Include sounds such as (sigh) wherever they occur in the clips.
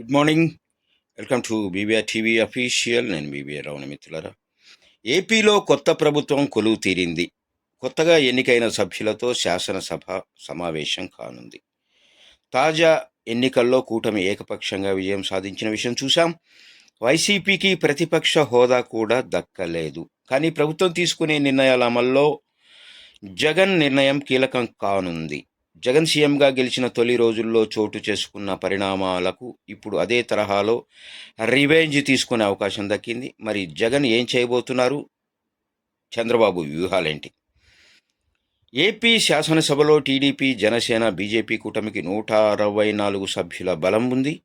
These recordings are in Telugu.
Good morning welcome to BBR TV official నేను బీబీఆర్ రావణ మిత్రులరా. ఏపీలో కొత్త ప్రభుత్వం కొలువు తీరింది. కొత్తగా ఎన్నికైన సభ్యులతో శాసనసభ సమావేశం కానుంది. తాజా ఎన్నికల్లో కూటమి ఏకపక్షంగా విజయం సాధించిన విషయం చూశాం. వైసీపీకి ప్రతిపక్ష హోదా కూడా దక్కలేదు. కానీ ప్రభుత్వం తీసుకునే నిర్ణయాల అమల్లో జగన్ నిర్ణయం కీలకం కానుంది. జగన్ సీఎంగా గెలిచిన తొలి రోజుల్లో చోటు చేసుకున్న పరిణామాలకు ఇప్పుడు అదే తరహాలో రివెంజ్ తీసుకునే అవకాశం దక్కింది. మరి జగన్ ఏం చేయబోతున్నారు? చంద్రబాబు వ్యూహాలేంటి? ఏపీ శాసనసభలో టీడీపీ జనసేన బీజేపీ కూటమికి నూట అరవై నాలుగు సభ్యుల బలం ఉంది.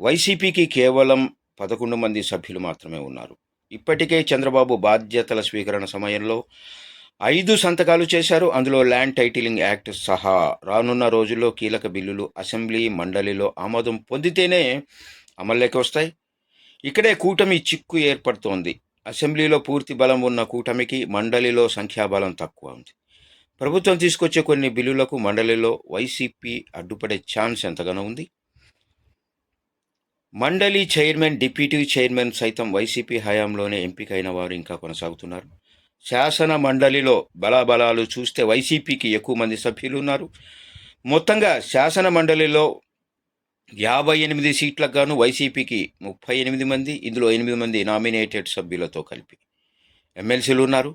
వైసీపీకి కేవలం పదకొండు మంది సభ్యులు మాత్రమే ఉన్నారు. ఇప్పటికే చంద్రబాబు బాధ్యతల స్వీకరణ సమయంలో ఐదు సంతకాలు చేశారు. అందులో ల్యాండ్ టైటిలింగ్ యాక్ట్ సహా రానున్న రోజుల్లో కీలక బిల్లులు అసెంబ్లీ మండలిలో ఆమోదం పొందితేనే అమల్లోకి వస్తాయి. ఇక్కడే కూటమి చిక్కు ఏర్పడుతోంది. అసెంబ్లీలో పూర్తి బలం ఉన్న కూటమికి మండలిలో సంఖ్యాబలం తక్కువ ఉంది. ప్రభుత్వం తీసుకొచ్చే కొన్ని బిల్లులకు మండలిలో వైసీపీ అడ్డుపడే ఛాన్స్ ఎంతగానో ఉంది. మండలి చైర్మన్ డిప్యూటీ చైర్మన్ సైతం వైసీపీ హయాంలోనే ఎంపికైన వారు ఇంకా కొనసాగుతున్నారు. శాసన మండలిలో బలాబలాలు చూస్తే వైసీపీకి ఎక్కువ మంది సభ్యులు ఉన్నారు మొత్తంగా శాసన మండలిలో యాభై ఎనిమిది సీట్లకు గాను వైసీపీకి ముప్పై ఎనిమిది మంది ఇందులో ఎనిమిది మంది నామినేటెడ్ సభ్యులతో కలిపి ఎమ్మెల్సీలు ఉన్నారు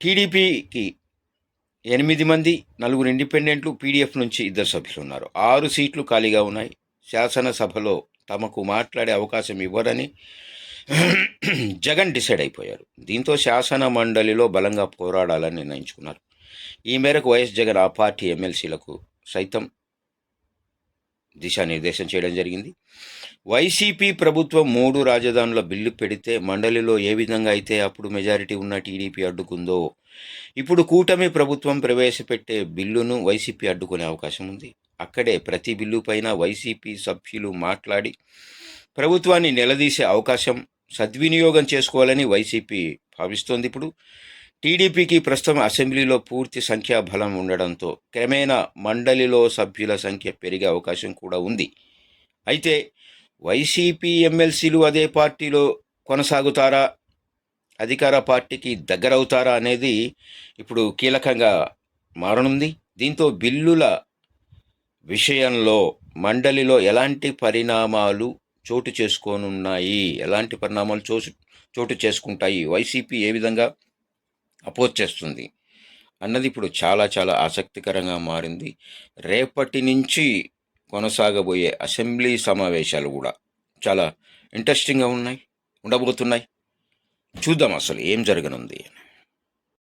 టీడీపీకి ఎనిమిది మంది నలుగురు ఇండిపెండెంట్లు పీడీఎఫ్ నుంచి ఇద్దరు సభ్యులు ఉన్నారు ఆరు సీట్లు ఖాళీగా ఉన్నాయి. శాసనసభలో తమకు మాట్లాడే అవకాశం ఇవ్వరని (clears throat) జగన్ డిసైడ్ అయిపోయారు. దీంతో శాసన మండలిలో బలంగా పోరాడాలని నిర్ణయించుకున్నారు. ఈ మేరకు వైఎస్ జగన్ ఆ పార్టీ ఎమ్మెల్సీలకు సైతం దిశానిర్దేశం చేయడం జరిగింది. వైసీపీ ప్రభుత్వం మూడు రాజధానుల బిల్లు పెడితే మండలిలో ఏ విధంగా అయితే అప్పుడు మెజారిటీ ఉన్న టీడీపీ అడ్డుకుందో ఇప్పుడు కూటమి ప్రభుత్వం ప్రవేశపెట్టే బిల్లును వైసీపీ అడ్డుకునే అవకాశం ఉంది. అక్కడే ప్రతి బిల్లు పైన వైసీపీ సభ్యులు మాట్లాడి ప్రభుత్వాన్ని నిలదీసే అవకాశం సద్వినియోగం చేసుకోవాలని వైసీపీ భావిస్తోంది ఇప్పుడు. టీడీపీకి ప్రస్తుతం అసెంబ్లీలో పూర్తి సంఖ్యా బలం ఉండడంతో క్రమేణా మండలిలో సభ్యుల సంఖ్య పెరిగే అవకాశం కూడా ఉంది. అయితే వైసీపీ ఎమ్మెల్సీలు అదే పార్టీలో కొనసాగుతారా? అధికార పార్టీకి దగ్గరవుతారా అనేది ఇప్పుడు కీలకంగా మారనుంది. దీంతో బిల్లుల విషయంలో మండలిలో ఎలాంటి పరిణామాలు చోటు చేసుకోనున్నాయి. ఎలాంటి పరిణామాలు చోసు చోటు చేసుకుంటాయి? వైసీపీ ఏ విధంగా అపోజ్ చేస్తుంది? అన్నది ఇప్పుడు చాలా చాలా ఆసక్తికరంగా మారింది. రేపటి నుంచి కొనసాగబోయే అసెంబ్లీ సమావేశాలు కూడా చాలా ఇంట్రెస్టింగ్గా ఉన్నాయి ఉండబోతున్నాయి. చూద్దాం అసలు ఏం జరగనుంది అని.